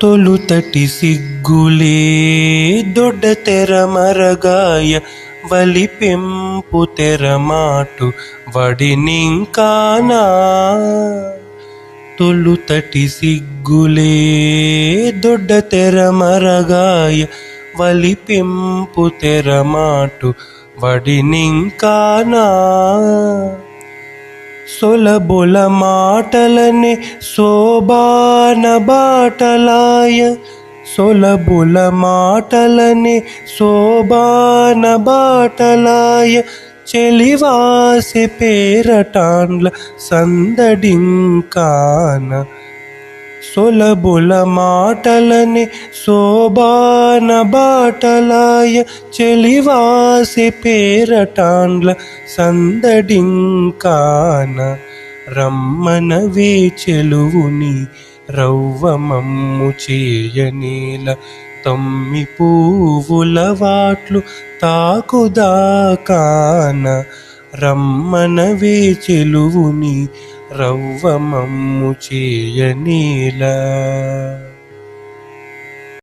తొలుతటి సిగ్గులే దొడ్డ తెర మరగాయ వలిపెంపు తెరమాటు వడినింకానా తొలుతటి సిగ్గులే దొడ్డ తెర మరగాయ వలిపెంపు తెరమాటు వడినింకానా సొలబుల మాటలని శోభాన బాటలాయ సొలబుల మాటలని శోభాన బాటలాయ చెలివాసి పేరటాన్ల సందడింకాన. సొలబుల మాటలని శోభాన బాటలాయ చెలివాసి పేరటాండ్ల సందడింకాన రమ్మనవే చెలువుని రవ్వమమ్ము చేయనేల తమ్మి పువ్వుల వాట్లు తాకుదాకాన రమ్మనవే చెలువుని రవ్వమమ్ము చేయనేలా